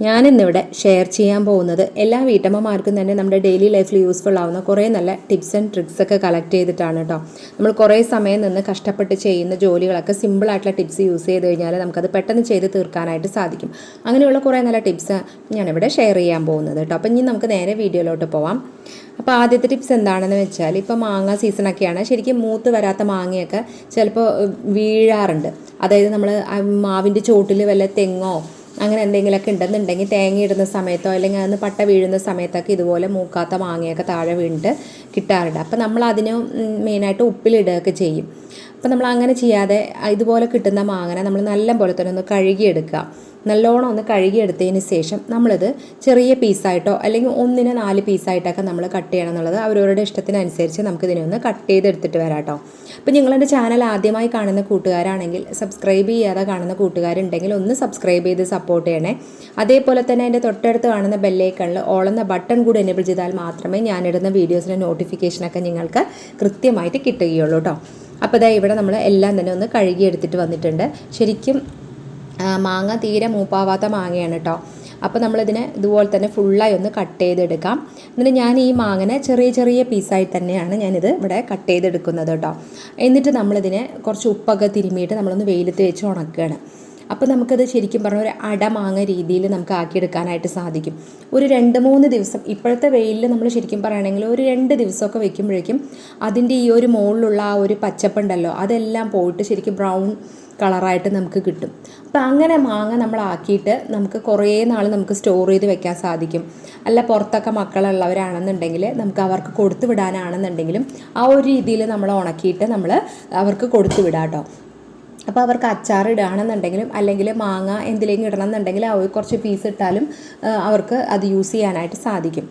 ഞാനിന്നിവിടെ ഷെയർ ചെയ്യാൻ പോകുന്നത് എല്ലാ വീട്ടമ്മമാർക്കും തന്നെ നമ്മുടെ ഡെയിലി ലൈഫിൽ യൂസ്ഫുൾ ആവുന്ന കുറേ നല്ല ടിപ്സ് ആൻഡ് ട്രിക്സ് ഒക്കെ കളക്ട് ചെയ്തിട്ടാണ് കേട്ടോ നമ്മൾ കുറേ സമയം നിന്ന് കഷ്ടപ്പെട്ട് ചെയ്യുന്ന ജോലികളൊക്കെ സിമ്പിളായിട്ടുള്ള ടിപ്സ് യൂസ് ചെയ്ത് കഴിഞ്ഞാൽ നമുക്കത് പെട്ടെന്ന് ചെയ്ത് തീർക്കാനായിട്ട് സാധിക്കും. അങ്ങനെയുള്ള കുറേ നല്ല ടിപ്സ് ഞാനിവിടെ ഷെയർ ചെയ്യാൻ പോകുന്നത് കേട്ടോ അപ്പം ഇനി നമുക്ക് നേരെ വീഡിയോയിലോട്ട് പോവാം. അപ്പോൾ ആദ്യത്തെ ടിപ്സ് എന്താണെന്ന് വെച്ചാൽ ഇപ്പോൾ മാങ്ങ സീസണൊക്കെയാണ് ശരിക്കും മൂത്ത് വരാത്ത മാങ്ങയൊക്കെ ചിലപ്പോൾ വീഴാറുണ്ട്. അതായത് നമ്മൾ മാവിന്റെ ചോട്ടിൽ വല്ല തെങ്ങോ അങ്ങനെ എന്തെങ്കിലുമൊക്കെ ഉണ്ടെന്നുണ്ടെങ്കിൽ തേങ്ങ ഇടുന്ന സമയത്തോ അല്ലെങ്കിൽ അതിന് പട്ട വീഴുന്ന സമയത്തൊക്കെ ഇതുപോലെ മൂക്കാത്ത മാങ്ങയൊക്കെ താഴെ വീണിട്ട് കിട്ടാറുണ്ട്. അപ്പോൾ നമ്മൾ അതിന് മെയിനായിട്ട് ഉപ്പിലിടുകയൊക്കെ ചെയ്യും. അപ്പോൾ നമ്മൾ അങ്ങനെ ചെയ്യാതെ ഇതുപോലെ കിട്ടുന്ന മാങ്ങനെ നമ്മൾ നല്ല പോലെ തന്നെ ഒന്ന് കഴുകിയെടുക്കുക. നല്ലോണം ഒന്ന് കഴുകിയെടുത്തതിന് ശേഷം നമ്മളിത് ചെറിയ പീസായിട്ടോ അല്ലെങ്കിൽ ഒന്നിന് നാല് പീസായിട്ടൊക്കെ നമ്മൾ കട്ട് ചെയ്യണം എന്നുള്ളത് അവരവരുടെ ഇഷ്ടത്തിനനുസരിച്ച് നമുക്കിതിനെ ഒന്ന് കട്ട് ചെയ്തെടുത്തിട്ട് വരാം കേട്ടോ. അപ്പോൾ നിങ്ങളെന്റെ ചാനൽ ആദ്യമായി കാണുന്ന കൂട്ടുകാരാണെങ്കിൽ സബ്സ്ക്രൈബ് ചെയ്യാതെ കാണുന്ന കൂട്ടുകാരുണ്ടെങ്കിൽ ഒന്ന് സബ്സ്ക്രൈബ് ചെയ്ത് സപ്പോർട്ട് ചെയ്യണേ. അതേപോലെ തന്നെ എന്റെ തൊട്ടടുത്ത് കാണുന്ന ബെല്ലേക്കണിൽ ഓളുന്ന ബട്ടൺ കൂടി എനേബിൾ ചെയ്താൽ മാത്രമേ ഞാനിടുന്ന വീഡിയോസിന്റെ നോട്ടിഫിക്കേഷനൊക്കെ നിങ്ങൾക്ക് കൃത്യമായിട്ട് കിട്ടുകയുള്ളൂ കേട്ടോ. അപ്പോൾ ഇതാ ഇവിടെ നമ്മൾ എല്ലാം തന്നെ ഒന്ന് കഴുകിയെടുത്തിട്ട് വന്നിട്ടുണ്ട്. ശരിക്കും മാങ്ങ തീരെ മൂപ്പാവാത്ത മാങ്ങയാണ് കേട്ടോ അപ്പോൾ നമ്മളിതിനെ ഇതുപോലെ തന്നെ ഫുള്ളായി ഒന്ന് കട്ട് ചെയ്തെടുക്കാം. എന്നിട്ട് ഞാൻ ഈ മാങ്ങനെ ചെറിയ ചെറിയ പീസായി തന്നെയാണ് ഞാനിത് ഇവിടെ കട്ട് ചെയ്തെടുക്കുന്നത് കേട്ടോ എന്നിട്ട് നമ്മളിതിനെ കുറച്ച് ഉപ്പൊക്കെ തിരുമ്മിയിട്ട് നമ്മളൊന്ന് വെയിലത്ത് വെച്ച് ഉണക്കുകയാണ് അപ്പോൾ നമുക്കത് ശരിക്കും പറഞ്ഞാൽ ഒരു അടമാങ്ങ രീതിയിൽ നമുക്ക് ആക്കിയെടുക്കാനായിട്ട് സാധിക്കും. ഒരു രണ്ട് മൂന്ന് ദിവസം ഇപ്പോഴത്തെ വെയിലിൽ നമ്മൾ ശരിക്കും പറയുകയാണെങ്കിൽ ഒരു രണ്ട് ദിവസമൊക്കെ വെക്കുമ്പോഴേക്കും അതിന്റെ ഈ ഒരു മുകളിലുള്ള ആ ഒരു പച്ചപ്പുണ്ടല്ലോ അതെല്ലാം പോയിട്ട് ശരിക്കും ബ്രൗൺ കളറായിട്ട് നമുക്ക് കിട്ടും. അപ്പോൾ അങ്ങനെ മാങ്ങ നമ്മളാക്കിയിട്ട് നമുക്ക് കുറേ നാൾ നമുക്ക് സ്റ്റോർ ചെയ്ത് വെക്കാൻ സാധിക്കും. അല്ല പുറത്തൊക്കെ മക്കളുള്ളവരാണെന്നുണ്ടെങ്കിൽ നമുക്ക് അവർക്ക് കൊടുത്തു വിടാനാണെന്നുണ്ടെങ്കിലും ആ ഒരു രീതിയിൽ നമ്മൾ ഉണക്കിയിട്ട് നമ്മൾ അവർക്ക് കൊടുത്തു വിടാം കേട്ടോ. അപ്പോൾ അവർക്ക് അച്ചാർ ഇടുകയാണെന്നുണ്ടെങ്കിലും അല്ലെങ്കിൽ മാങ്ങ എന്തിലേക്കും ഇടണം എന്നുണ്ടെങ്കിൽ കുറച്ച് പീസ് ഇട്ടാലും അവർക്ക് അത് യൂസ് ചെയ്യാനായിട്ട് സാധിക്കും.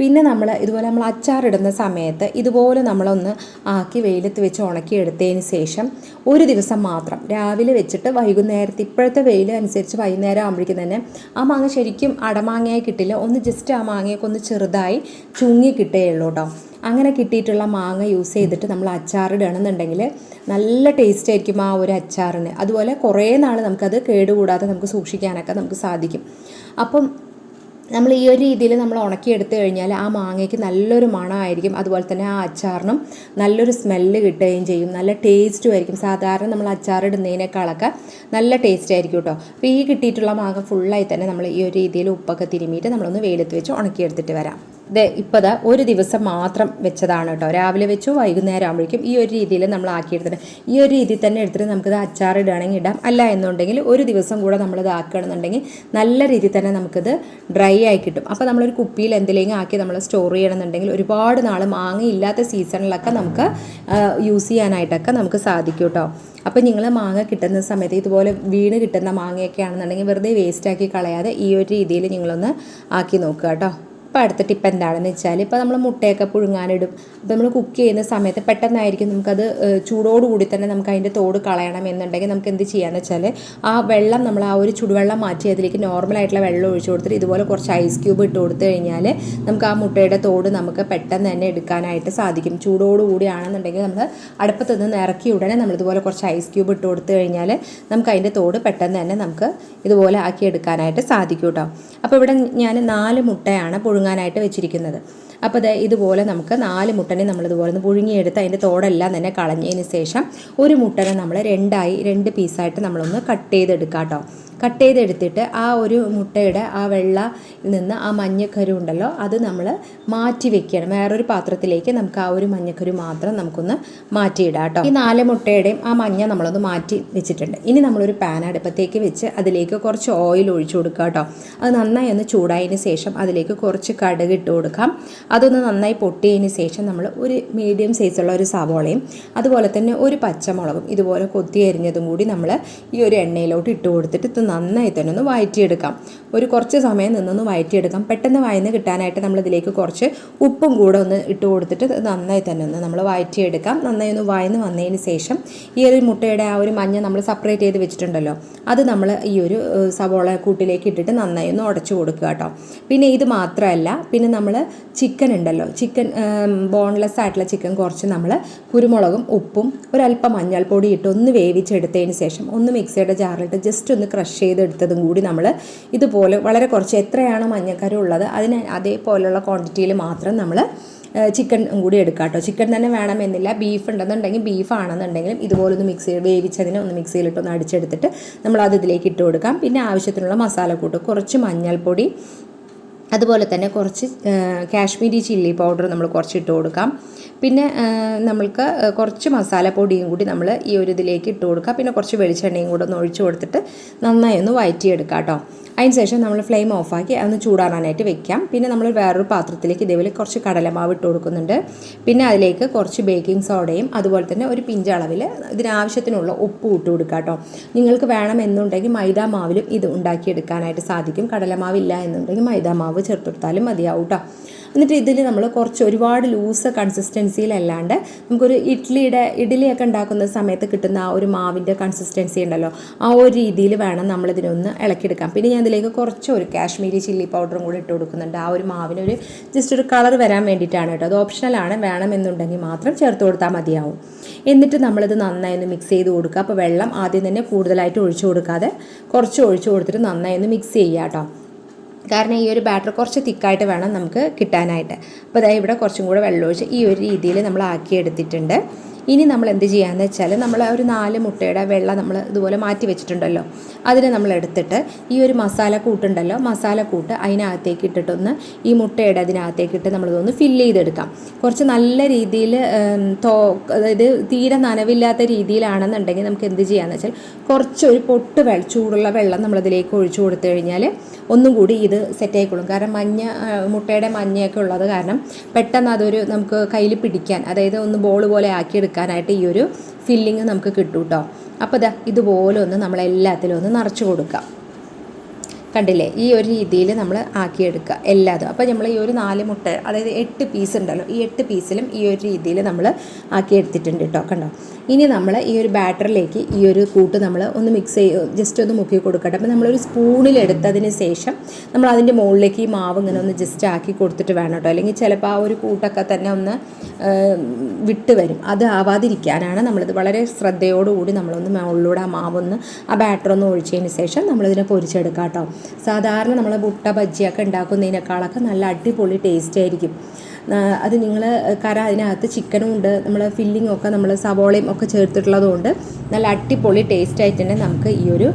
പിന്നെ നമ്മൾ ഇതുപോലെ നമ്മൾ അച്ചാറിടുന്ന സമയത്ത് ഇതുപോലെ നമ്മളൊന്ന് ആക്കി വെയിലത്ത് വെച്ച് ഉണക്കി എടുത്തതിന് ശേഷം ഒരു ദിവസം മാത്രം രാവിലെ വെച്ചിട്ട് വൈകുന്നേരത്ത് ഇപ്പോഴത്തെ വെയിൽ അനുസരിച്ച് വൈകുന്നേരം ആകുമ്പോഴേക്കും തന്നെ ആ മാങ്ങ ശരിക്കും അടമാങ്ങയായി കിട്ടില്ല. ഒന്ന് ജസ്റ്റ് ആ മാങ്ങയൊക്കെ ഒന്ന് ചെറുതായി ചുങ്ങി കിട്ടുകയുള്ളൂ കേട്ടോ അങ്ങനെ കിട്ടിയിട്ടുള്ള മാങ്ങ യൂസ് ചെയ്തിട്ട് നമ്മൾ അച്ചാറിടുകയാണെന്നുണ്ടെങ്കിൽ നല്ല ടേസ്റ്റ് ആയിരിക്കും ആ ഒരു അച്ചാറിന്. അതുപോലെ കുറേ നാൾ നമുക്കത് കേടുകൂടാതെ നമുക്ക് സൂക്ഷിക്കാനൊക്കെ നമുക്ക് സാധിക്കും. അപ്പം നമ്മൾ ഈ ഒരു രീതിയിൽ നമ്മൾ ഉണക്കിയെടുത്തു കഴിഞ്ഞാൽ ആ മാങ്ങയ്ക്ക് നല്ലൊരു മണമായിരിക്കും. അതുപോലെ തന്നെ ആ അച്ചാറിനും നല്ലൊരു സ്മെല്ല് കിട്ടുകയും ചെയ്യും. നല്ല ടേസ്റ്റും ആയിരിക്കും. സാധാരണ നമ്മൾ അച്ചാർ അച്ചാറിടുന്നതിനേക്കാളൊക്കെ നല്ല ടേസ്റ്റ് ആയിരിക്കും കേട്ടോ അപ്പോൾ ഈ കിട്ടിയിട്ടുള്ള മാങ്ങ ഫുള്ളായി തന്നെ നമ്മൾ ഈ ഒരു രീതിയിൽ ഉപ്പൊക്കെ തിരുമിയിട്ട് നമ്മളൊന്ന് വെയിലത്ത് വെച്ച് ഉണക്കിയെടുത്തിട്ട് വരാം. ഇത് ഇപ്പോൾ ദാ ഒരു ദിവസം മാത്രം വെച്ചതാണ് കേട്ടോ. രാവിലെ വെച്ചു വൈകുന്നേരം ആകുമ്പോഴേക്കും ഈ ഒരു രീതിയിൽ നമ്മൾ ആക്കി ആക്കിയെടുത്തിട്ട് ഈ ഒരു രീതിയിൽ തന്നെ എടുത്തിട്ട് നമുക്കിത് അച്ചാറിടുകയാണെങ്കിൽ ഇടാം. അല്ല എന്നുണ്ടെങ്കിൽ ഒരു ദിവസം കൂടെ നമ്മളിത് ആക്കുകയാണെന്നുണ്ടെങ്കിൽ നല്ല രീതിയിൽ തന്നെ നമുക്കിത് ഡ്രൈ ആയി കിട്ടും. അപ്പോൾ നമ്മളൊരു കുപ്പിയിൽ എന്തെങ്കിലും ആക്കി നമ്മൾ സ്റ്റോർ ചെയ്യണമെന്നുണ്ടെങ്കിൽ ഒരുപാട് നാൾ മാങ്ങയില്ലാത്ത സീസണിലൊക്കെ നമുക്ക് യൂസ് ചെയ്യാനായിട്ടൊക്കെ നമുക്ക് സാധിക്കും കേട്ടോ. അപ്പോൾ നിങ്ങൾ മാങ്ങ കിട്ടുന്ന സമയത്ത് ഇതുപോലെ വീണ് കിട്ടുന്ന മാങ്ങയൊക്കെ ആണെന്നുണ്ടെങ്കിൽ വെറുതെ വേസ്റ്റാക്കി കളയാതെ ഈ ഒരു രീതിയിൽ നിങ്ങളൊന്ന് ആക്കി നോക്കുക കേട്ടോ. ഇപ്പോൾ അടുത്ത ടിപ്പ് എന്താണെന്ന് വെച്ചാൽ ഇപ്പോൾ നമ്മൾ മുട്ടയൊക്കെ പുഴുങ്ങാനിടും. അപ്പോൾ നമ്മൾ കുക്ക് ചെയ്യുന്ന സമയത്ത് പെട്ടെന്നായിരിക്കും നമുക്കത് ചൂടോടുകൂടി തന്നെ നമുക്ക് അതിന്റെ തോട് കളയണം എന്നുണ്ടെങ്കിൽ നമുക്ക് എന്ത് ചെയ്യാന്ന് വെച്ചാൽ ആ വെള്ളം നമ്മൾ ആ ഒരു ചുടുവെള്ളം മാറ്റി അതിലേക്ക് നോർമലായിട്ടുള്ള വെള്ളം ഒഴിച്ചു കൊടുത്തിട്ട് ഇതുപോലെ കുറച്ച് ഐസ് ക്യൂബ് ഇട്ട് കൊടുത്തു കഴിഞ്ഞാൽ നമുക്ക് ആ മുട്ടയുടെ തോട് നമുക്ക് പെട്ടെന്ന് തന്നെ എടുക്കാനായിട്ട് സാധിക്കും. ചൂടോടുകൂടിയാണെന്നുണ്ടെങ്കിൽ നമ്മൾ അടുപ്പത്ത് നിന്ന് ഇറക്കി ഉടനെ നമ്മളിതുപോലെ കുറച്ച് ഐസ് ക്യൂബ് ഇട്ട് കൊടുത്തു കഴിഞ്ഞാൽ നമുക്ക് അതിന്റെ തോട് പെട്ടെന്ന് തന്നെ നമുക്ക് ഇതുപോലെ ആക്കി എടുക്കാനായിട്ട് സാധിക്കും കേട്ടോ അപ്പോൾ ഇവിടെ ഞാൻ നാല് മുട്ടയാണ് പുഴുങ്ങാനായിട്ട് വെച്ചിരിക്കുന്നത്. അപ്പോൾ ദേ ഇതുപോലെ നമുക്ക് നാല് മുട്ടനെ നമ്മളിതുപോലെ ഒന്ന് പുഴുങ്ങിയെടുത്ത് അതിന്റെ തോടെല്ലാം തന്നെ കളഞ്ഞതിന് ശേഷം ഒരു മുട്ടനെ നമ്മൾ രണ്ടായി രണ്ട് പീസായിട്ട് നമ്മളൊന്ന് കട്ട് ചെയ്തെടുക്കാം കേട്ടോ കട്ട് ചെയ്തെടുത്തിട്ട് ആ ഒരു മുട്ടയുടെ ആ വെള്ള നിന്ന് ആ മഞ്ഞക്കരു ഉണ്ടല്ലോ അത് നമ്മൾ മാറ്റി വെക്കണം. വേറൊരു പാത്രത്തിലേക്ക് നമുക്ക് ആ ഒരു മഞ്ഞക്കരു മാത്രം നമുക്കൊന്ന് മാറ്റിയിടാം കേട്ടോ. ഈ നാല് മുട്ടയുടെയും ആ മഞ്ഞ നമ്മളൊന്ന് മാറ്റി വെച്ചിട്ടുണ്ട്. ഇനി നമ്മളൊരു പാൻ അടുപ്പത്തേക്ക് വെച്ച് അതിലേക്ക് കുറച്ച് ഓയിൽ ഒഴിച്ചു കൊടുക്കുക കേട്ടോ. അത് നന്നായി ഒന്ന് ചൂടായതിന് ശേഷം അതിലേക്ക് കുറച്ച് കടുക് ഇട്ട് കൊടുക്കാം. അതൊന്ന് നന്നായി പൊട്ടിയതിന് ശേഷം നമ്മൾ ഒരു മീഡിയം സൈസുള്ള ഒരു സവോളയും അതുപോലെ തന്നെ ഒരു പച്ചമുളകും ഇതുപോലെ കൊത്തി അരിഞ്ഞതും കൂടി നമ്മൾ ഈ ഒരു എണ്ണയിലോട്ട് ഇട്ട് കൊടുത്തിട്ട് നന്നായി തന്നെ ഒന്ന് വഴറ്റിയെടുക്കാം ഒരു കുറച്ച് സമയം നിന്നൊന്ന് വഴറ്റിയെടുക്കാം പെട്ടെന്ന് വയന്ന് കിട്ടാനായിട്ട് നമ്മൾ ഇതിലേക്ക് കുറച്ച് ഉപ്പും കൂടെ ഒന്ന് ഇട്ട് കൊടുത്തിട്ട് നന്നായി തന്നെ ഒന്ന് നമ്മൾ വഴറ്റിയെടുക്കാം നന്നായി ഒന്ന് വയന്ന് വന്നതിന് ശേഷം ഈ ഒരു മുട്ടയുടെ ആ ഒരു മഞ്ഞ നമ്മൾ സെപ്പറേറ്റ് ചെയ്ത് വെച്ചിട്ടുണ്ടല്ലോ അത് നമ്മൾ ഈ ഒരു സവോള കൂട്ടിലേക്ക് ഇട്ടിട്ട് നന്നായി ഒന്ന് ഉടച്ചു കൊടുക്കുക കേട്ടോ. പിന്നെ ഇത് മാത്രമല്ല പിന്നെ നമ്മൾ ചിക്കൻ ഉണ്ടല്ലോ ചിക്കൻ ബോൺലെസ് ആയിട്ടുള്ള ചിക്കൻ കുറച്ച് നമ്മൾ കുരുമുളകും ഉപ്പും ഒരല്പം മഞ്ഞൾപ്പൊടി ഇട്ട് ഒന്ന് വേവിച്ചെടുത്തതിന് ശേഷം ഒന്ന് മിക്സിയുടെ ജാറിലിട്ട് ജസ്റ്റ് ഒന്ന് ക്രഷ് ചെയ്തെടുത്തതും കൂടി നമ്മൾ ഇതുപോലെ വളരെ കുറച്ച് എത്രയാണ് മഞ്ഞക്കറി ഉള്ളത് അതിന് അതേപോലെയുള്ള ക്വാണ്ടിറ്റിയിൽ മാത്രം നമ്മൾ ചിക്കൻ കൂടി എടുക്കാം കേട്ടോ. ചിക്കൻ തന്നെ വേണമെന്നില്ല. ബീഫ് ഉണ്ടെന്നുണ്ടെങ്കിൽ ബീഫ് ആണെന്നുണ്ടെങ്കിലും ഇതുപോലെ ഒന്ന് മിക്സ് ചെയ്ത് വേവിച്ചതിനെ ഒന്ന് മിക്സിയിലിട്ടൊന്ന് അടിച്ചെടുത്തിട്ട് നമ്മൾ അത് ഇതിലേക്ക് ഇട്ട് കൊടുക്കാം. പിന്നെ ആവശ്യത്തിനുള്ള മസാലക്കൂട്ട് കുറച്ച് മഞ്ഞൾപ്പൊടി അതുപോലെ തന്നെ കുറച്ച് കാശ്മീരി ചില്ലി പൗഡർ നമ്മൾ കുറച്ച് ഇട്ട് കൊടുക്കാം. പിന്നെ നമ്മൾക്ക് കുറച്ച് മസാലപ്പൊടിയും കൂടി നമ്മൾ ഈ ഒരു ഇതിലേക്ക് ഇട്ട് കൊടുക്കാം. പിന്നെ കുറച്ച് വെളിച്ചെണ്ണയും കൂടെ ഒന്ന് ഒഴിച്ച് കൊടുത്തിട്ട് നന്നായി ഒന്ന് വഴറ്റിയെടുക്കാം കേട്ടോ. അതിന് ശേഷം നമ്മൾ ഫ്ലെയിം ഓഫാക്കി അതൊന്ന് ചൂടാറാനായിട്ട് വെക്കാം. പിന്നെ നമ്മൾ വേറൊരു പാത്രത്തിലേക്ക് ഇതേപോലെ കുറച്ച് കടലമാവ് ഇട്ട് കൊടുക്കുന്നുണ്ട്. പിന്നെ അതിലേക്ക് കുറച്ച് ബേക്കിംഗ് സോഡയും അതുപോലെ തന്നെ ഒരു പിഞ്ചളവിൽ ഇതിനാവശ്യത്തിനുള്ള ഉപ്പ് ഇട്ട് കൊടുക്കുക കേട്ടോ. നിങ്ങൾക്ക് വേണമെന്നുണ്ടെങ്കിൽ മൈദാ മാവിലും ഇത് ഉണ്ടാക്കിയെടുക്കാനായിട്ട് സാധിക്കും. കടലമാവില്ല എന്നുണ്ടെങ്കിൽ മൈദാ മാവ് ചേർത്തെടുത്താലും മതിയാവും കേട്ടോ. എന്നിട്ട് ഇതിൽ നമ്മൾ കുറച്ച് ഒരുപാട് ലൂസ് കൺസിസ്റ്റൻസിയിലല്ലാണ്ട് നമുക്കൊരു ഇഡ്ഡലിയുടെ ഇഡ്ഡലിയൊക്കെ ഉണ്ടാക്കുന്ന സമയത്ത് കിട്ടുന്ന ആ ഒരു മാവിന്റെ കൺസിസ്റ്റൻസി ഉണ്ടല്ലോ ആ ഒരു രീതിയിൽ വേണം നമ്മളിതിനൊന്ന് ഇളക്കിയെടുക്കാം പിന്നെ ഞാൻ ഇതിലേക്ക് കുറച്ച് ഒരു കാശ്മീരി ചില്ലി പൗഡറും കൂടി ഇട്ട് കൊടുക്കുന്നുണ്ട്. ആ ഒരു മാവിനൊരു ജസ്റ്റ് ഒരു കളർ വരാൻ വേണ്ടിയിട്ടാണ് കേട്ടോ. അത് ഓപ്ഷണലാണ് വേണമെന്നുണ്ടെങ്കിൽ മാത്രം ചേർത്ത് കൊടുത്താൽ മതിയാവും. എന്നിട്ട് നമ്മളിത് നന്നായി ഒന്ന് മിക്സ് ചെയ്ത് കൊടുക്കുക. അപ്പോൾ വെള്ളം ആദ്യം തന്നെ കൂടുതലായിട്ട് ഒഴിച്ചു കൊടുക്കാതെ കുറച്ച് ഒഴിച്ചു കൊടുത്തിട്ട് നന്നായി ഒന്ന് മിക്സ് ചെയ്യുക കേട്ടോ. കാരണം ഈ ഒരു ബാറ്റർ കുറച്ച് തിക്കായിട്ട് വേണം നമുക്ക് കിട്ടാനായിട്ട്. അപ്പോൾ അതായത് ഇവിടെ കുറച്ചും കൂടെ വെള്ളമൊഴിച്ച് ഈ ഒരു രീതിയിൽ നമ്മൾ ആക്കിയെടുത്തിട്ടുണ്ട്. ഇനി നമ്മൾ എന്ത് ചെയ്യാന്ന് വെച്ചാൽ നമ്മൾ ആ ഒരു നാല് മുട്ടയുടെ വെള്ളം നമ്മൾ ഇതുപോലെ മാറ്റി വെച്ചിട്ടുണ്ടല്ലോ. അതിനെ നമ്മൾ എടുത്തിട്ട് ഈ ഒരു മസാല കൂട്ടുണ്ടല്ലോ മസാല കൂട്ട് അതിനകത്തേക്ക് ഇട്ടിട്ടൊന്ന് ഈ മുട്ടയുടെ അതിനകത്തേക്ക് ഇട്ട് നമ്മളിതൊന്ന് ഫില്ല് ചെയ്തെടുക്കാം. കുറച്ച് നല്ല രീതിയിൽ തോ അതായത് തീരെ നനവില്ലാത്ത രീതിയിലാണെന്നുണ്ടെങ്കിൽ നമുക്ക് എന്ത് ചെയ്യാന്ന് വെച്ചാൽ കുറച്ച് ഒരു പൊട്ട് വെള്ളം ചൂടുള്ള വെള്ളം നമ്മളതിലേക്ക് ഒഴിച്ചു കൊടുത്തു കഴിഞ്ഞാൽ ഒന്നും കൂടി ഇത് സെറ്റായിക്കോളും കാരണം മഞ്ഞ മുട്ടയുടെ മഞ്ഞയൊക്കെ ഉള്ളത് കാരണം പെട്ടെന്ന് അതൊരു നമുക്ക് കയ്യിൽ പിടിക്കാൻ അതായത് ഒന്ന് ബോൾ പോലെ ആക്കിയെടുക്കാനായിട്ട് ഈ ഒരു ഫില്ലിങ് നമുക്ക് കിട്ടും കേട്ടോ അപ്പോൾ ഇതാ ഇതുപോലെ ഒന്ന് നമ്മളെല്ലാത്തിലും ഒന്ന് നിറച്ച് കൊടുക്കാം. കണ്ടില്ലേ? ഈ ഒരു രീതിയിൽ നമ്മൾ ആക്കിയെടുക്കുക എല്ലാതും. അപ്പോൾ നമ്മൾ ഈ ഒരു നാല് മുട്ട അതായത് എട്ട് പീസ് ഉണ്ടല്ലോ ഈ എട്ട് പീസിലും ഈ ഒരു രീതിയിൽ നമ്മൾ ആക്കിയെടുത്തിട്ടുണ്ട് കേട്ടോ കണ്ടോ? ഇനി നമ്മൾ ഈ ഒരു ബാറ്ററിലേക്ക് ഈ ഒരു കൂട്ട് നമ്മൾ ഒന്ന് മിക്സ് ചെയ്ത് ജസ്റ്റ് ഒന്ന് മുക്കി കൊടുക്കട്ടെ. അപ്പോൾ നമ്മളൊരു സ്പൂണിൽ എടുത്തതിന് ശേഷം നമ്മൾ അതിന്റെ മുകളിലേക്ക് ഈ മാവ് ഇങ്ങനെ ഒന്ന് ജസ്റ്റ് ആക്കി കൊടുത്തിട്ട് വേണം കേട്ടോ. അല്ലെങ്കിൽ ചിലപ്പോൾ ആ ഒരു കൂട്ടൊക്കെ തന്നെ ഒന്ന് വിട്ട് വരും. അത് ആവാതിരിക്കാനാണ് നമ്മളിത് വളരെ ശ്രദ്ധയോടുകൂടി നമ്മളൊന്ന് മുകളിലൂടെ ആ മാവൊന്ന് ആ ബാറ്റർ ഒന്ന് ഒഴിച്ചതിന് ശേഷം നമ്മളിതിനെ പൊരിച്ചെടുക്കാം കേട്ടോ. സാധാരണ നമ്മൾ മുട്ട ബജ്ജിയൊക്കെ ഉണ്ടാക്കുന്നതിനേക്കാളൊക്കെ നല്ല അടിപൊളി ടേസ്റ്റ് ആയിരിക്കും. അത് നിങ്ങൾ കര അതിനകത്ത് ചിക്കനും ഉണ്ട് നമ്മൾ ഫില്ലിങ്ങൊക്കെ നമ്മൾ സവോളയും ഒക്കെ ചേർത്തിട്ടുള്ളതുകൊണ്ട് നല്ല അടിപൊളി ടേസ്റ്റ് ആയിട്ട് തന്നെ നമുക്ക് ഈ ഒരു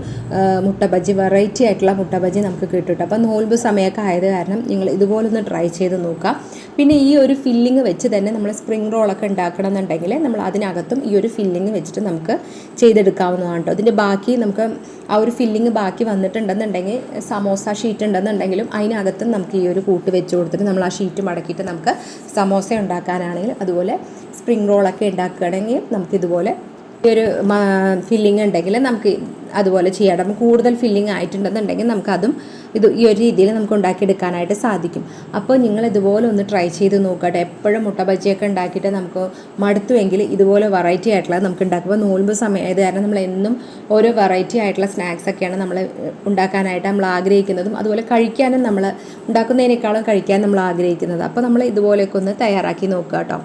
മുട്ട ബജ്ജി വെറൈറ്റി ആയിട്ടുള്ള മുട്ട ബജ്ജി നമുക്ക് കിട്ടും അപ്പോൾ നോൽബ് സമയമൊക്കെ ആയത് കാരണം നിങ്ങൾ ഇതുപോലൊന്ന് ട്രൈ ചെയ്ത് നോക്കാം. പിന്നെ ഈ ഒരു ഫില്ലിങ് വെച്ച് തന്നെ നമ്മൾ സ്പ്രിംഗ് റോളൊക്കെ ഉണ്ടാക്കണം എന്നുണ്ടെങ്കിൽ നമ്മൾ അതിനകത്തും ഈ ഒരു ഫില്ലിങ് വെച്ചിട്ട് നമുക്ക് ചെയ്തെടുക്കാവുന്നതാണ് കേട്ടോ. അതിന്റെ ബാക്കി നമുക്ക് ആ ഒരു ഫില്ലിങ് ബാക്കി വന്നിട്ടുണ്ടെന്നുണ്ടെങ്കിൽ സമോസ ഷീറ്റ് ഉണ്ടെന്നുണ്ടെങ്കിലും അതിനകത്തും നമുക്ക് ഈ ഒരു കൂട്ട് വെച്ച് കൊടുത്തിട്ട് നമ്മൾ ആ ഷീറ്റ് മടക്കിയിട്ട് നമുക്ക് സമോസ ഉണ്ടാക്കാനാണെങ്കിൽ അതുപോലെ സ്പ്രിംഗ് റോളൊക്കെ ഉണ്ടാക്കുകയാണെങ്കിൽ നമുക്കിതുപോലെ ഈ ഒരു ഫില്ലിംഗ് ഉണ്ടെങ്കിൽ നമുക്ക് അതുപോലെ ചെയ്യാം. അപ്പം കൂടുതൽ ഫില്ലിംഗ് ആയിട്ടുണ്ടെന്നുണ്ടെങ്കിൽ നമുക്കതും ഇത് ഈ ഒരു രീതിയിൽ നമുക്ക് ഉണ്ടാക്കിയെടുക്കാനായിട്ട് സാധിക്കും. അപ്പോൾ നിങ്ങൾ ഇതുപോലെ ഒന്ന് ട്രൈ ചെയ്ത് നോക്കട്ടെ. എപ്പോഴും മുട്ട ബജിയൊക്കെ ഉണ്ടാക്കിയിട്ട് നമുക്ക് മടുത്തുവെങ്കിൽ ഇതുപോലെ വെറൈറ്റി ആയിട്ടുള്ള നമുക്ക് ഉണ്ടാക്കുമ്പോൾ നോൽമ്പ് സമയം ഇത് കാരണം നമ്മൾ എന്നും ഓരോ വെറൈറ്റി ആയിട്ടുള്ള സ്നാക്സ് ഒക്കെയാണ് നമ്മൾ ഉണ്ടാക്കാനായിട്ട് നമ്മൾ ആഗ്രഹിക്കുന്നതും അതുപോലെ കഴിക്കാനും നമ്മൾ ഉണ്ടാക്കുന്നതിനേക്കാളും കഴിക്കാൻ നമ്മൾ ആഗ്രഹിക്കുന്നത്. അപ്പോൾ നമ്മൾ ഇതുപോലെയൊക്കെ ഒന്ന് തയ്യാറാക്കി നോക്കുക കേട്ടോ.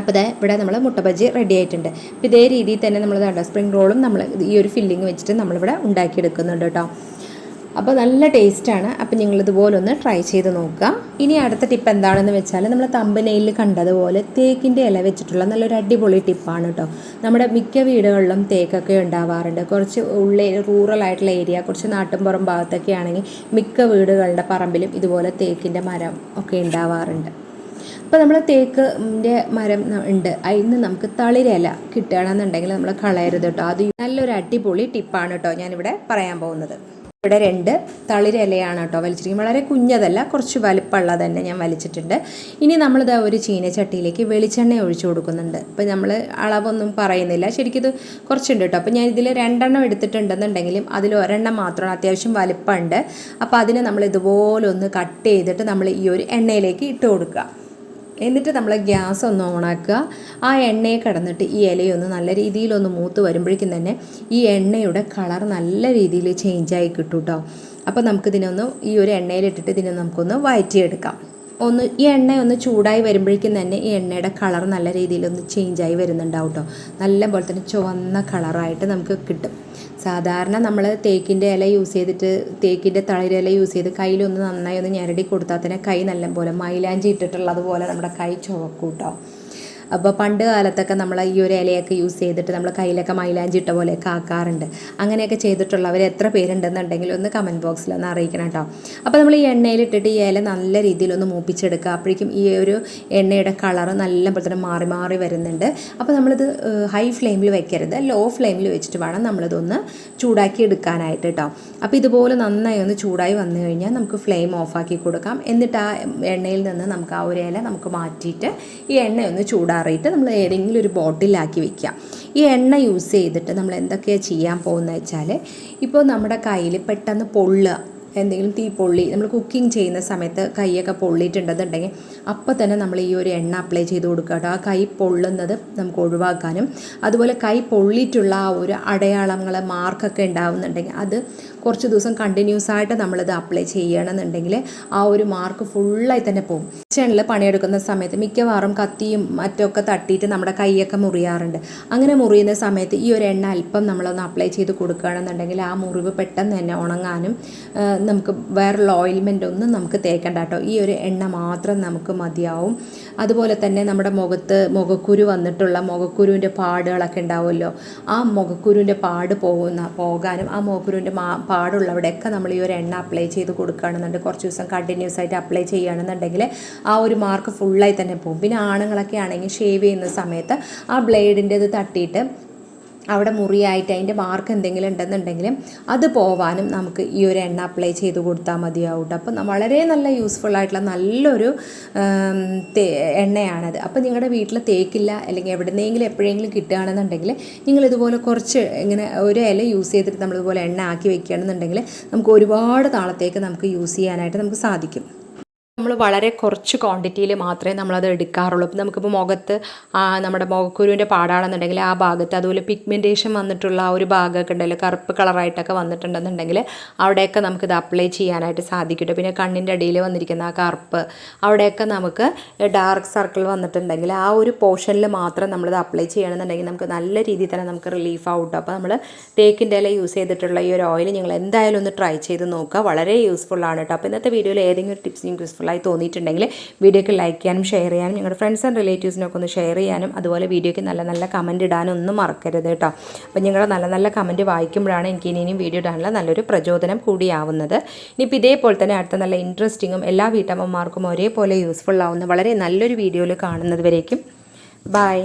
അപ്പോൾ ദേ ഇവിടെ നമ്മൾ മുട്ട ബജി റെഡി ആയിട്ടുണ്ട്. അപ്പോൾ ഇതേ രീതിയിൽ തന്നെ നമ്മൾ കേട്ടോ സ്പ്രിംഗ് റോളും നമ്മൾ ഈ ഒരു ഫില്ലിങ് വെച്ചിട്ട് നമ്മളിവിടെ ഉണ്ടാക്കിയെടുക്കുന്നുണ്ട് കേട്ടോ. അപ്പോൾ നല്ല ടേസ്റ്റാണ് അപ്പോൾ നിങ്ങൾ ഇതുപോലെ ഒന്ന് ട്രൈ ചെയ്ത് നോക്കുക. ഇനി അടുത്ത ടിപ്പ് എന്താണെന്ന് വെച്ചാൽ നമ്മൾ തമ്പനയിൽ കണ്ടതുപോലെ തേക്കിന്റെ ഇല വെച്ചിട്ടുള്ള നല്ലൊരു അടിപൊളി ടിപ്പാണ് കേട്ടോ. നമ്മുടെ മിക്ക വീടുകളിലും തേക്കൊക്കെ ഉണ്ടാവാറുണ്ട്. കുറച്ച് ഉള്ളേ റൂറൽ ആയിട്ടുള്ള ഏരിയ കുറച്ച് നാട്ടിൻപുറം ഭാഗത്തൊക്കെ ആണെങ്കിൽ മിക്ക വീടുകളുടെ പറമ്പിലും ഇതുപോലെ തേക്കിന്റെ മരം ഒക്കെ ഉണ്ടാവാറുണ്ട്. അപ്പോൾ നമ്മൾ തേക്കിന്റെ മരം ഉണ്ട് ഉണ്ട്. നിന്ന് നമുക്ക് തളിരില കിട്ടുകയാണെന്നുണ്ടെങ്കിൽ നമ്മൾ കളയരുത് കേട്ടോ അത് നല്ലൊരു അടിപൊളി ടിപ്പാണ് കേട്ടോ ഞാനിവിടെ പറയാൻ പോകുന്നത്. ഇവിടെ രണ്ട് തളിരിലയാണ് കേട്ടോ വലിച്ചിരിക്കുന്നത്. വളരെ കുഞ്ഞതല്ല കുറച്ച് വലിപ്പമുള്ള തന്നെ ഞാൻ വലിച്ചിട്ടുണ്ട്. ഇനി നമ്മളിത് ഒരു ചീനച്ചട്ടിയിലേക്ക് വെളിച്ചെണ്ണ ഒഴിച്ചു കൊടുക്കുന്നുണ്ട്. അപ്പോൾ നമ്മൾ അളവൊന്നും പറയുന്നില്ല. ശരിക്കും ഇത് കുറച്ചുണ്ട് കേട്ടോ അപ്പോൾ ഞാൻ ഇതിൽ രണ്ടെണ്ണം എടുത്തിട്ടുണ്ടെന്നുണ്ടെങ്കിലും അതിൽ ഒരെണ്ണം മാത്രമാണ്. അത്യാവശ്യം വലിപ്പമുണ്ട്. അപ്പോൾ അതിനെ നമ്മൾ ഇതുപോലെ ഒന്ന് കട്ട് ചെയ്തിട്ട് നമ്മൾ ഈ ഒരു എണ്ണയിലേക്ക് ഇട്ട് കൊടുക്കുക. എന്നിട്ട് നമ്മൾ ഗ്യാസ് ഒന്ന് ഓണാക്കുക ആ എണ്ണയെ കടന്നിട്ട് ഈ ഇലയൊന്ന് നല്ല രീതിയിലൊന്ന് മൂത്ത് വരുമ്പോഴേക്കും തന്നെ ഈ എണ്ണയുടെ കളർ നല്ല രീതിയിൽ ചേഞ്ചായി കിട്ടും കേട്ടോ അപ്പോൾ നമുക്കിതിനൊന്ന് ഈ ഒരു എണ്ണയിലിട്ടിട്ട് ഇതിനെ നമുക്കൊന്ന് വഴറ്റിയെടുക്കാം ഒന്ന് ഈ എണ്ണ ഒന്ന് ചൂടായി വരുമ്പോഴേക്കും തന്നെ ഈ എണ്ണയുടെ കളർ നല്ല രീതിയിൽ ഒന്ന് ചേഞ്ചായി വരുന്നുണ്ടാവും കേട്ടോ നല്ല പോലെ തന്നെ ചുവന്ന കളറായിട്ട് നമുക്ക് കിട്ടും. സാധാരണ നമ്മൾ തേക്കിന്റെ ഇല യൂസ് ചെയ്തിട്ട് തേക്കിന്റെ തളിര ഇല യൂസ് ചെയ്ത് കയ്യിലൊന്ന് നന്നായി ഒന്ന് ഞെരടി കൊടുത്താൽ തന്നെ കൈ നല്ല പോലെ മൈലാഞ്ചി ഇട്ടിട്ടുള്ളത് പോലെ നമ്മുടെ കൈ ചുവക്കും കേട്ടോ അപ്പോൾ പണ്ട് കാലത്തൊക്കെ നമ്മൾ ഈ ഒരു ഇലയൊക്കെ യൂസ് ചെയ്തിട്ട് നമ്മൾ കയ്യിലൊക്കെ മൈലാഞ്ചി ഇട്ട പോലെയൊക്കെ ആക്കാറുണ്ട്. അങ്ങനെയൊക്കെ ചെയ്തിട്ടുള്ളവർ എത്ര പേരുണ്ടെന്നുണ്ടെങ്കിൽ ഒന്ന് കമന്റ് ബോക്സിൽ ഒന്ന് അറിയിക്കണം കേട്ടോ അപ്പോൾ നമ്മൾ ഈ എണ്ണയിലിട്ടിട്ട് ഈ ഇല നല്ല രീതിയിൽ ഒന്ന് മൂപ്പിച്ചെടുക്കുക. അപ്പോഴേക്കും ഈ ഒരു എണ്ണയുടെ കളർ നല്ല പോലെ തന്നെ മാറി മാറി വരുന്നുണ്ട്. അപ്പോൾ നമ്മളിത് ഹൈ ഫ്ലെയിമിൽ വെക്കരുത്. ലോ ഫ്ലെയിമിൽ വെച്ചിട്ട് വേണം നമ്മളിതൊന്ന് ചൂടാക്കി എടുക്കാനായിട്ട് കേട്ടോ അപ്പോൾ ഇതുപോലെ നന്നായി ഒന്ന് ചൂടായി വന്നു കഴിഞ്ഞാൽ നമുക്ക് ഫ്ലെയിം ഓഫാക്കി കൊടുക്കാം. എന്നിട്ട് ആ എണ്ണയിൽ നിന്ന് നമുക്ക് ആ ഒരു ഇല നമുക്ക് മാറ്റിയിട്ട് ഈ എണ്ണ ഒന്ന് ചൂടാറിയിട്ട് നമ്മൾ ഏതെങ്കിലും ഒരു ബോട്ടിലാക്കി വെക്കുക. ഈ എണ്ണ യൂസ് ചെയ്തിട്ട് നമ്മൾ എന്തൊക്കെയാണ് ചെയ്യാൻ പോകുന്നത് വെച്ചാൽ ഇപ്പോൾ നമ്മുടെ കയ്യിൽ പെട്ടെന്ന് പൊള്ളുക. എന്തെങ്കിലും തീ പൊള്ളി നമ്മൾ കുക്കിംഗ് ചെയ്യുന്ന സമയത്ത് കൈയൊക്കെ പൊള്ളിയിട്ടുണ്ടെന്നുണ്ടെങ്കിൽ അപ്പോൾ തന്നെ നമ്മൾ ഈ ഒരു എണ്ണ അപ്ലൈ ചെയ്ത് കൊടുക്കുക ആ കൈ പൊള്ളുന്നത് നമുക്ക് ഒഴിവാക്കാനും അതുപോലെ കൈ പൊള്ളിയിട്ടുള്ള ആ ഒരു അടയാളങ്ങൾ മാർക്കൊക്കെ ഉണ്ടാവുന്നുണ്ടെങ്കിൽ അത് കുറച്ച് ദിവസം കണ്ടിന്യൂസ് ആയിട്ട് നമ്മളിത് അപ്ലൈ ചെയ്യണമെന്നുണ്ടെങ്കിൽ ആ ഒരു മാർക്ക് ഫുള്ളായി തന്നെ പോകും. കിച്ചണിൽ പണിയെടുക്കുന്ന സമയത്ത് മിക്കവാറും കത്തിയും മറ്റൊക്കെ തട്ടിയിട്ട് നമ്മുടെ കൈയൊക്കെ മുറിയാറുണ്ട്. അങ്ങനെ മുറിയുന്ന സമയത്ത് ഈ ഒരു എണ്ണ അല്പം നമ്മളൊന്ന് അപ്ലൈ ചെയ്ത് കൊടുക്കുകയാണെന്നുണ്ടെങ്കിൽ ആ മുറിവ് പെട്ടെന്ന് തന്നെ ഉണങ്ങാനും നമുക്ക് വേറെ ഓയിൽമെന്റ് ഒന്നും നമുക്ക് തേക്കണ്ട കേട്ടോ. ഈ ഒരു എണ്ണ മാത്രം നമുക്ക് മതിയാവും. അതുപോലെ തന്നെ നമ്മുടെ മുഖത്ത് മുഖക്കുരു വന്നിട്ടുള്ള മുഖക്കുരുവിന്റെ പാടുകളൊക്കെ ഉണ്ടാവുമല്ലോ. ആ മുഖക്കുരുവിന്റെ പാട് പോകുന്ന പോകാനും ആ മുഖക്കുരുവിന്റെ മാ പാടുള്ളവിടെയൊക്കെ നമ്മൾ ഈ ഒരു എണ്ണ അപ്ലൈ ചെയ്ത് കൊടുക്കുകയാണെന്നുണ്ടെങ്കിൽ കുറച്ച് ദിവസം കണ്ടിന്യൂസ് ആയിട്ട് അപ്ലൈ ചെയ്യുകയാണെന്നുണ്ടെങ്കിൽ ആ ഒരു മാർക്ക് ഫുള്ളായി തന്നെ പോകും. പിന്നെ ആണുങ്ങളൊക്കെ ആണെങ്കിൽ ഷേവ് ചെയ്യുന്ന സമയത്ത് ആ ബ്ലേഡിന്റെ ഇത് തട്ടിയിട്ട് അവിടെ മുറിയായിട്ട് അതിന്റെ മാർക്ക് എന്തെങ്കിലും ഉണ്ടെന്നുണ്ടെങ്കിൽ അത് പോവാനും നമുക്ക് ഈ ഒരു എണ്ണ അപ്ലൈ ചെയ്ത് കൊടുത്താൽ മതിയാവും കേട്ടോ അപ്പം വളരെ നല്ല യൂസ്ഫുൾ ആയിട്ടുള്ള നല്ലൊരു എണ്ണയാണത്. അപ്പോൾ നിങ്ങളുടെ വീട്ടിൽ തേക്കില്ല അല്ലെങ്കിൽ എവിടെന്നെങ്കിലും എപ്പോഴെങ്കിലും കിട്ടുകയാണെന്നുണ്ടെങ്കിൽ നിങ്ങൾ ഇതുപോലെ കുറച്ച് ഇങ്ങനെ ഒരു ഇല യൂസ് ചെയ്തിട്ട് നമ്മളിതുപോലെ എണ്ണ ആക്കി വെക്കുകയാണെന്നുണ്ടെങ്കിൽ നമുക്ക് ഒരുപാട് നാളത്തേക്ക് നമുക്ക് യൂസ് ചെയ്യാനായിട്ട് നമുക്ക് സാധിക്കും. നമ്മൾ വളരെ കുറച്ച് ക്വാണ്ടിറ്റിയിൽ മാത്രമേ നമ്മളത് എടുക്കാറുള്ളൂ. ഇപ്പം നമുക്കിപ്പോൾ മുഖത്ത് നമ്മുടെ മുഖക്കുരുവിന്റെ പാടാണെന്നുണ്ടെങ്കിൽ ആ ഭാഗത്ത് അതുപോലെ പിഗ്മെന്റേഷൻ വന്നിട്ടുള്ള ആ ഒരു ഭാഗമൊക്കെ ഉണ്ടല്ലോ കറുപ്പ് കളറായിട്ടൊക്കെ വന്നിട്ടുണ്ടെന്നുണ്ടെങ്കിൽ അവിടെയൊക്കെ നമുക്കിത് അപ്ലൈ ചെയ്യാനായിട്ട് സാധിക്കട്ടെ. പിന്നെ കണ്ണിന്റെ അടിയിൽ വന്നിരിക്കുന്ന ആ കറുപ്പ് അവിടെയൊക്കെ നമുക്ക് ഡാർക്ക് സർക്കിൾ വന്നിട്ടുണ്ടെങ്കിൽ ആ ഒരു പോർഷനിൽ മാത്രം നമ്മളിത് അപ്ലൈ ചെയ്യണമെന്നുണ്ടെങ്കിൽ നമുക്ക് നല്ല രീതിയിൽ തന്നെ നമുക്ക് റിലീഫ് ആവും ട്ടോ. അപ്പോൾ നമ്മൾ തേക്കിന്റെ ഇല യൂസ് ചെയ്തിട്ടുള്ള ഈ ഒരു ഓയിൽ നിങ്ങൾ എന്തായാലും ഒന്ന് ട്രൈ ചെയ്ത് നോക്കുക. വളരെ യൂസ്ഫുൾ ആണ് കേട്ടോ. അപ്പോൾ ഇന്നത്തെ വീഡിയോയിൽ ഏതെങ്കിലും ടിപ്സ് നിങ്ങൾക്ക് യൂസ്ഫുൾ ആയി തോന്നിയിട്ടുണ്ടെങ്കിൽ വീഡിയോക്ക് ലൈക്ക് ചെയ്യാനും ഷെയർ ചെയ്യാനും ഞങ്ങളുടെ ഫ്രണ്ട്സ് ആൻഡ് റിലേറ്റീവ്സിനൊക്കെ ഒന്ന് ഷെയർ ചെയ്യാനും അതുപോലെ വീഡിയോയ്ക്ക് നല്ല നല്ല കമന്റ് ഇടാനും ഒന്നും മറക്കരുത് കേട്ടോ. അപ്പോൾ നിങ്ങളുടെ നല്ല നല്ല കമന്റ് വായിക്കുമ്പോഴാണ് എനിക്ക് ഇനിയും വീഡിയോ ഇടാനുള്ള നല്ലൊരു പ്രചോദനം കൂടിയാവുന്നത്. ഇനിയിപ്പോൾ ഇതേപോലെ തന്നെ അടുത്ത നല്ല ഇൻട്രസ്റ്റിങ്ങും എല്ലാ വീട്ടമ്മമാർക്കും ഒരേപോലെ യൂസ്ഫുള്ളാവുന്ന വളരെ നല്ലൊരു വീഡിയോയിൽ കാണുന്നത് വരേക്കും. ബൈ